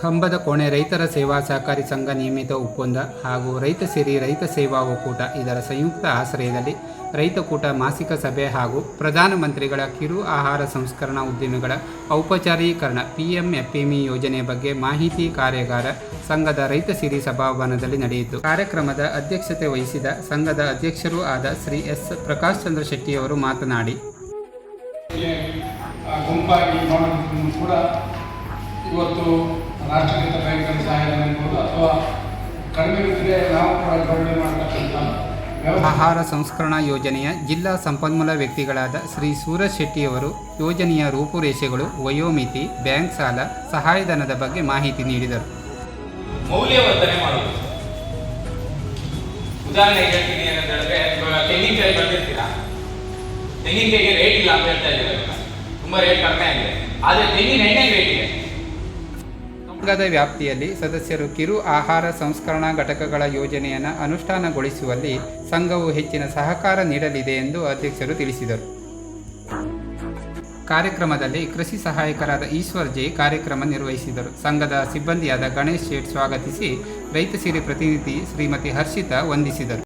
ಕಂಬದ ಕೋಣೆ ರೈತರ ಸೇವಾ ಸಹಕಾರಿ ಸಂಘ ನಿಯಮಿತ ಒಪ್ಪಂದ ಹಾಗೂ ರೈತ ಸಿರಿ ರೈತ ಸೇವಾ ಒಕ್ಕೂಟ ಇದರ ಸಂಯುಕ್ತ ಆಶ್ರಯದಲ್ಲಿ ರೈತಕೂಟ ಮಾಸಿಕ ಸಭೆ ಹಾಗೂ ಪ್ರಧಾನಮಂತ್ರಿಗಳ ಕಿರು ಆಹಾರ ಸಂಸ್ಕರಣಾ ಉದ್ಯಮಿಗಳ ಔಪಚಾರೀಕರಣ ಪಿಎಂಎಫ್ಎಂಇ ಯೋಜನೆ ಬಗ್ಗೆ ಮಾಹಿತಿ ಕಾರ್ಯಾಗಾರ ಸಂಘದ ರೈತ ಸಿರಿ ಸಭಾಭವನದಲ್ಲಿ ನಡೆಯಿತು. ಕಾರ್ಯಕ್ರಮದ ಅಧ್ಯಕ್ಷತೆ ವಹಿಸಿದ ಸಂಘದ ಅಧ್ಯಕ್ಷರೂ ಆದ ಶ್ರೀ ಎಸ್ ಪ್ರಕಾಶ್ ಚಂದ್ರ ಶೆಟ್ಟಿಯವರು ಮಾತನಾಡಿ. ಗುಂಪಾಗಿ ಕೂಡ ಇವತ್ತು ರಾಷ್ಟ್ರೀಕೃತ ಬ್ಯಾಂಕಿನ ಸಹಾಯ ಇರ್ಬೋದು ಅಥವಾ ಕಡಿಮೆ ಇದ್ದರೆ ನಾವು ಕೂಡ ಜೋಡಣೆ ಮಾಡ್ತಕ್ಕಂಥ ಆಹಾರ ಸಂಸ್ಕರಣಾ ಯೋಜನೆಯ ಜಿಲ್ಲಾ ಸಂಪನ್ಮೂಲ ವ್ಯಕ್ತಿಗಳಾದ ಶ್ರೀ ಸೂರಜ್ ಶೆಟ್ಟಿಯವರು ಯೋಜನೆಯ ರೂಪುರೇಷೆಗಳು ವಯೋಮಿತಿ ಬ್ಯಾಂಕ್ ಸಾಲ ಸಹಾಯಧನದ ಬಗ್ಗೆ ಮಾಹಿತಿ ನೀಡಿದರು. ಮೌಲ್ಯವರ್ಧನೆ ಮಾಡುವುದು. ಉದಾಹರಣೆಗೆ ಹೇಳ್ತೀನಿ ಏನಂತ ಹೇಳಿದ್ರೆ ತೆಂಗಿನಕಾಯಿ ಬಂದಿರ್ತೀರಾ? ತೆಂಗಿನಕಾಯಿಗೆ ರೇಟ್ ಇಲ್ಲ ಅಂತ ಹೇಳ್ತಾ ಇದ್ದೀರಾ. ತುಂಬಾ ರೇಟ್ ಕಡಿಮೆ ಆಗಿದೆ. ಆದರೆ ತೆಂಗಿನ ಎಣ್ಣೆ ರೇಟ್ ಇದೆ. ಸಂಘದ ವ್ಯಾಪ್ತಿಯಲ್ಲಿ ಸದಸ್ಯರು ಕಿರು ಆಹಾರ ಸಂಸ್ಕರಣಾ ಘಟಕಗಳ ಯೋಜನೆಯನ್ನು ಅನುಷ್ಠಾನಗೊಳಿಸುವಲ್ಲಿ ಸಂಘವು ಹೆಚ್ಚಿನ ಸಹಕಾರ ನೀಡಲಿದೆ ಎಂದು ಅಧ್ಯಕ್ಷರು ತಿಳಿಸಿದರು. ಕಾರ್ಯಕ್ರಮದಲ್ಲಿ ಕೃಷಿ ಸಹಾಯಕರಾದ ಈಶ್ವರ್ ಜೈ ಕಾರ್ಯಕ್ರಮ ನಿರ್ವಹಿಸಿದರು. ಸಂಘದ ಸಿಬ್ಬಂದಿಯಾದ ಗಣೇಶ್ ಶೇಟ್ ಸ್ವಾಗತಿಸಿ ರೈತ ಸಿರಿ ಪ್ರತಿನಿಧಿ ಶ್ರೀಮತಿ ಹರ್ಷಿತಾ ವಂದಿಸಿದರು.